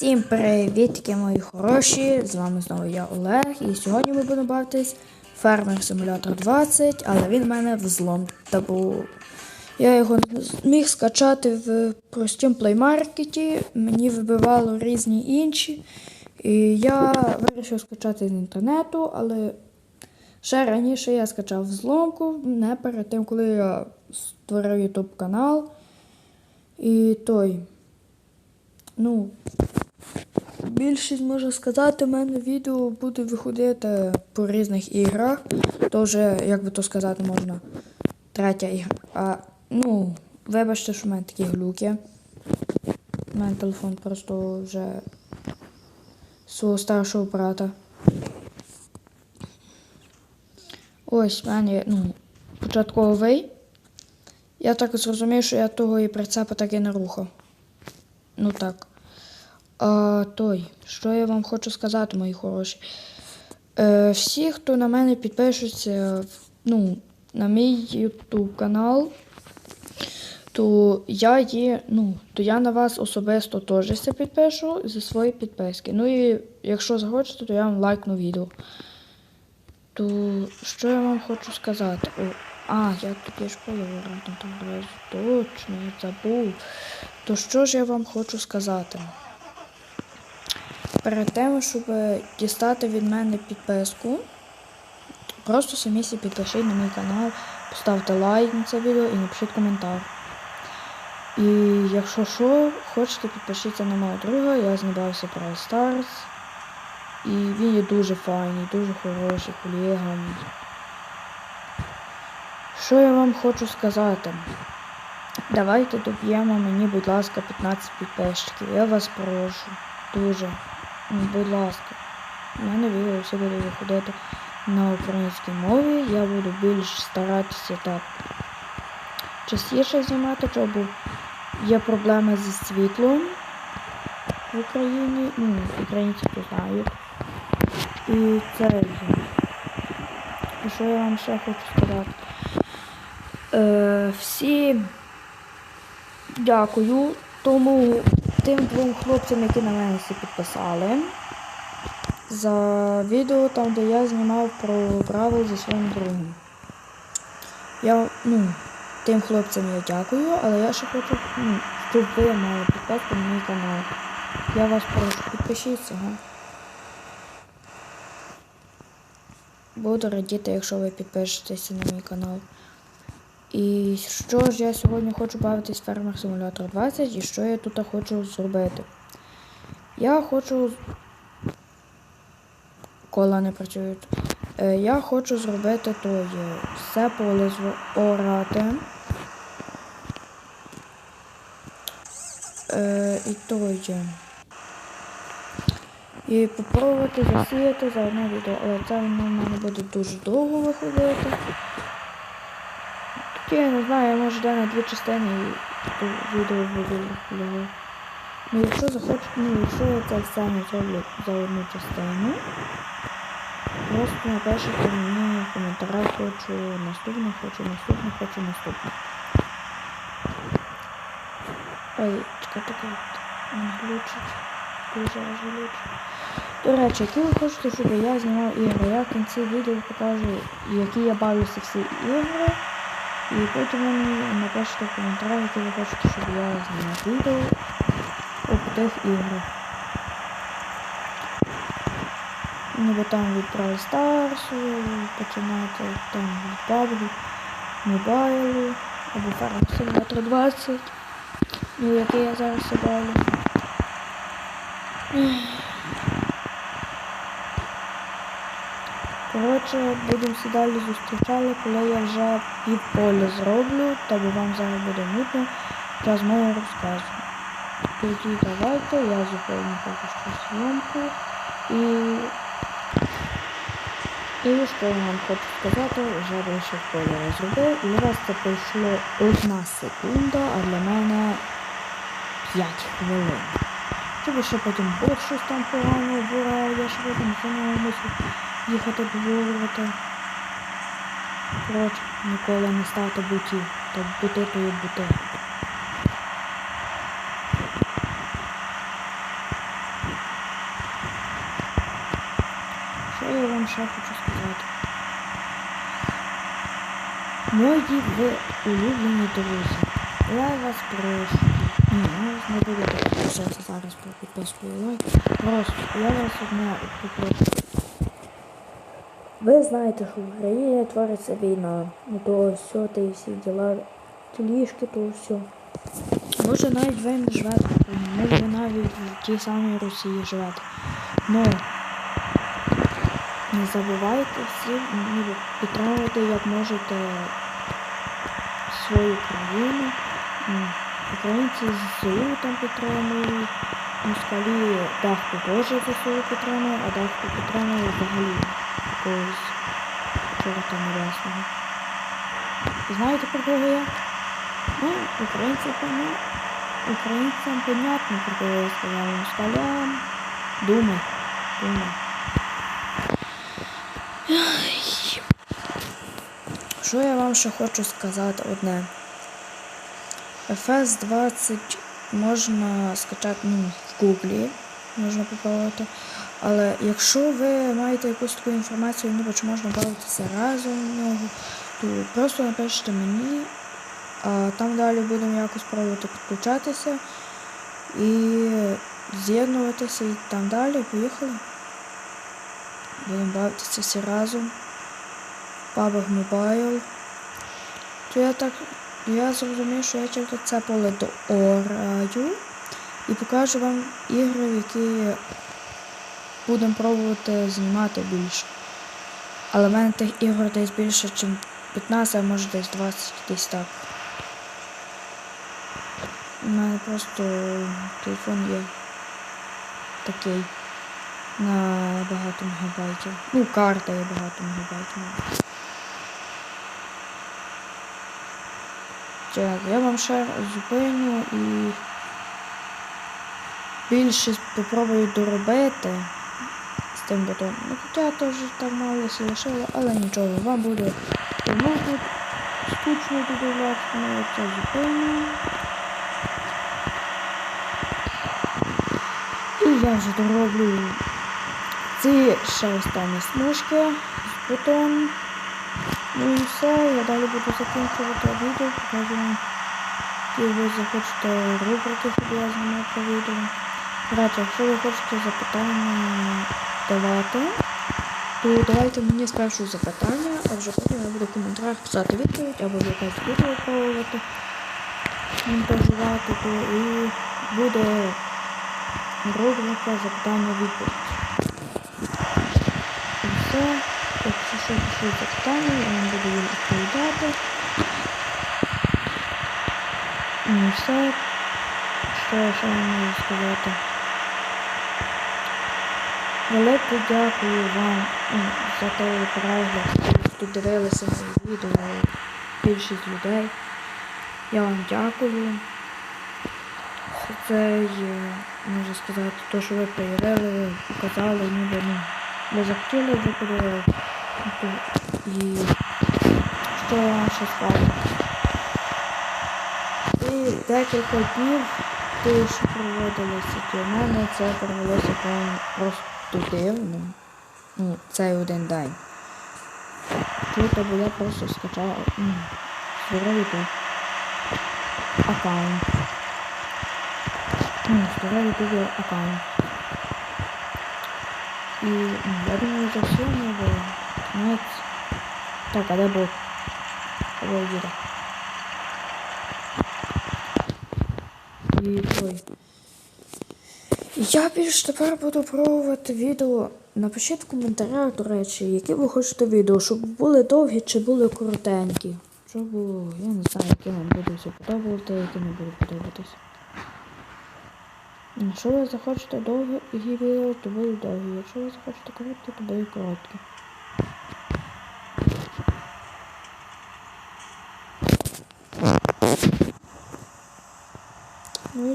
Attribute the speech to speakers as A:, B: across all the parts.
A: Всім привітки, мої хороші! З вами знову я Олег. І сьогодні ми будемо бавитись Фермер Симулятор 20, але він в мене взлом. Та був. Я його не зміг скачати в простім плеймаркеті, мені вибивало різні інші. І я вирішив скачати з інтернету, але ще раніше я скачав взломку, не перед тим, коли я створив YouTube канал. І той. Ну, більшість можу сказати, в мене відео буде виходити по різних іграх. То вже, як би то сказати, можна третя ігра. А, ну, вибачте, що в мене такі глюки. У мене телефон просто вже свого старшого брата. Ось в мене, ну, початковий. Я так зрозумів, що я того і прицепа так і не рухав. Ну так. А, той, що я вам хочу сказати, мої хороші. Е, всі, хто на мене підпишуться ну, на мій YouTube канал, то я є, ну, то я на вас особисто теж все підпишу зі своєї підписки. Ну і якщо захочете, то я вам лайкну відео. То що я вам хочу сказати? О, а, я тобі ж поговорю, там одразу точно, я забув. То що ж я вам хочу сказати? Перед тим, щоб дістати від мене підписку, просто самі собі підпишіть на мій канал, поставте лайк на це відео і напишіть коментар. І якщо що, хочете, підпишіться на мого друга, я знімався про Stars. І він є дуже файний, дуже хороший колега. Що я вам хочу сказати? Давайте доб'ємо мені, будь ласка, 15 підписчиків. Я вас прошу. Дуже. Будь ласка. У мене відео все буде виходити на українській мові. Я буду більш старатися так частіше знімати, бо є проблеми зі світлом в Україні. Ну, українці то знають. І це. І що я вам ще хочу сказати? Е, всі дякую тому тим двом хлопцям, які на мене всі підписали. За відео там, де я знімав про бравл зі своїм другом. Я, ну, тим хлопцям я дякую, але я ще хочу, ну, щоб ви мали підписку на мій канал. Я вас прошу, підпишіться, га. Буду радіти, якщо ви підпишетеся на мій канал. І що ж я сьогодні хочу бавитись Farmer Simulator 20 і що я тут хочу зробити? Я хочу. Кола не працюють. Е, я хочу зробити то є все поле орати. Е, і то. І попробувати засіяти за одне відео, але це воно в мене буде дуже довго виходити. Таке, я не знаю, я може на дві частини і відео буде виходити. Ну якщо захочете, ну якщо я це не зроблю за одну частину, просто напишите мені в коментарях хочу наступне, хочу наступне, хочу наступне. Ой, чекай, не глючить. Дуже аж глючить. До речі, які ви хочете, щоб я знімав ігри? Я в кінці відео покажу, які я бавлюся всі ігри. Ви мені напишете в коментарях, які ви хочете, щоб я знімав відео у тих іграх. Ніби там від Brawl Stars, починати там від PUBG, Mobile, або Farming Simulator 20, ну який я зараз бавлю. Коротше, будемо всі далі зустрічали, коли я вже півполя зроблю, та бо вам зараз буде нудно час мого розказу. Тоді давайте, я зупиню поки що зйомку і... І що я вам хочу сказати, вже більше поле розробив. І у вас це пройшло одна секунда, а для мене 5 хвилин. Щоб ще потім бот щось там погано вбирав, я ще потім знову мусив їхати побудувати. Корот, ніколи не став та буті. Та бути то є бути. Що я вам ще хочу сказати? Мої ви улюблені друзі. Я вас прошу. Ні, я вас не буду так зараз про підписку лайк. Просто я вас одне попрошу. Ви знаєте, що в Україні твориться війна. Ну то все, та і всі діла, тілішки, то все. Може навіть ви не живете, може навіть в тій самій Росії живете. Но не забувайте всі ну, підтримувати, як можете свою країну. Українці з ЗСУ там підтримують, москалі дехто теж ЗСУ підтримує, а дехто підтримує взагалі якогось чорта небесного. Знаєте про кого я? Ну, українці поня... Українцям понятно, про кого я сказала. Москалям. Думай. Думай. Що я вам ще хочу сказати одне? FS 20 можна скачати ну, в Гуглі, можна попробувати. Але якщо ви маєте якусь таку інформацію, ніби чи можна бавитися разом в нього, то просто напишіть мені, а там далі будемо якось пробувати підключатися і з'єднуватися і там далі. Поїхали. Будемо бавитися всі разом. PUBG Mobile. То я так. Я зрозумів, що я тільки це поле доораю і покажу вам ігри, які будемо пробувати знімати більше. Але в мене тих ігор десь більше, ніж 15, а може десь 20, десь так. У мене просто телефон є такий на багато мегабайтів. Ну, карта є багато мегабайтів. Так, я вам ще зупиню і більше попробую доробити тим бетоном. Ну, хоча теж так мало лишило, але нічого, вам буде тут скучно додавати, але це зупиню. І я вже дороблю ці ще останні смужки з бетону. Ну і все, я далі буду закінчувати відео, покажу вам, які ви захочете рубрики, щоб я знімав по відео. До якщо ви хочете запитання давати, то давайте мені спершу запитання, а вже потім я буду в коментарях писати відповідь або якесь відео пробувати монтажувати, то і буде рубрика запитання-відповідь. І все. Якщо що пишуть запитання, я вам буду їм відповідати. Ну і все. Що я ще можу сказати? Велике дякую вам ну, за той перегляд, що дивилися мої відео, більшість людей. Я вам дякую. За цей, е, можу сказати, то, що ви проявили, показали, ніби ну, ви захотіли, ви подивилися. І що я вам? І декілька днів ті, що проводилися, для мене це провелося просто дивно. Ну, цей один день. Тут бо я просто скачав ну, тут аккаунт. Ну, створив YouTube аккаунт. І ну, я думаю, за все не було. Нет. Так, а де бот? Кого? І той. Я більш тепер буду пробувати відео. Напишіть в коментарях, до речі, які ви хочете відео, щоб були довгі чи були коротенькі. Щоб було, я не знаю, які вам будуть подобати, які не будуть подобатись. Якщо ви захочете довгі відео, то будуть довгі. Якщо ви захочете короткі, то будуть короткі.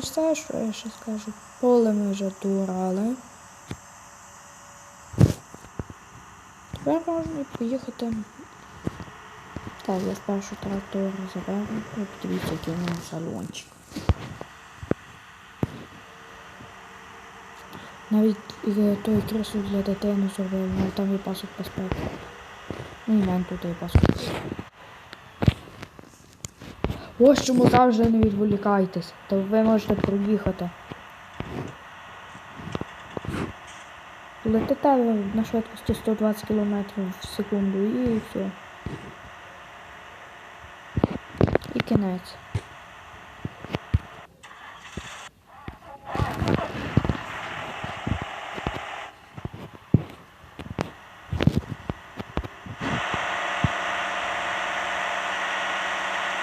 A: Все, що я ще скажу. Поле ми вже дурали. Тепер можна і поїхати. Так, я спершу трактор заберу. От дивіться, який у мене салончик. Навіть той крісло для дитини зробили, але там є пасок безпеки. Ну і в мене тут є пасок. Ось чому завжди не відволікайтесь, то ви можете проїхати. Летите на швидкості 120 км в секунду і все. І кінець.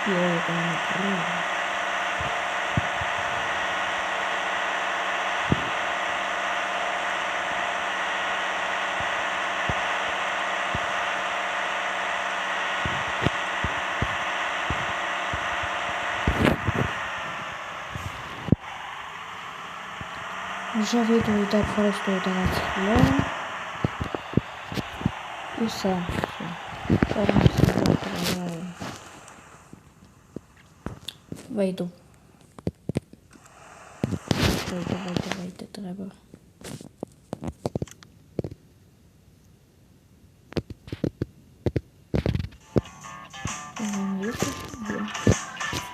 A: Йой, это не круто. Вже відео йде просто 11 хвилин. І все. все. Зараз я Вийду. Вийду, вийду, вийти треба.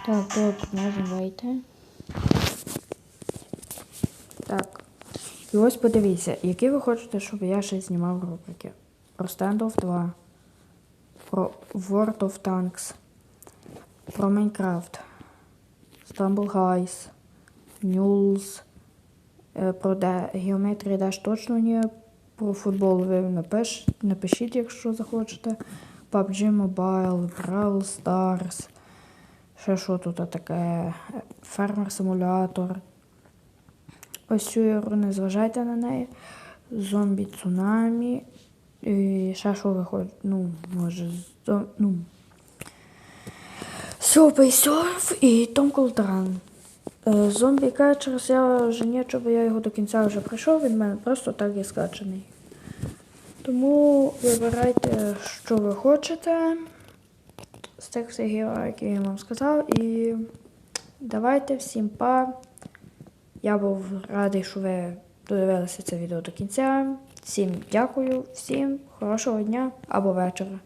A: Так, добре, можемо вийти. Так. І ось подивіться, які ви хочете, щоб я ще знімав рубрики. Про Standoff 2, про World of Tanks, про Майнкрафт, Guys, Mules, е, про де, геометрії Dash точно ні, про футбол ви напиш, напишіть, якщо захочете. PUBG Mobile, Brawl Stars, ще що тут таке, фермер симулятор. Ось цю ігру не зважайте на неї. Зомбі цунамі. І ще що виходить, ну, може, зом... ну. Surf і Том Колтран. Е, Зомбі Кетчерс я вже нічого, бо я його до кінця вже пройшов, він в мене просто так і скачаний. Тому вибирайте, що ви хочете з тих всіх ігор, які я вам сказав. І давайте всім па. Я був радий, що ви додивилися це відео до кінця. Всім дякую, всім хорошого дня або вечора.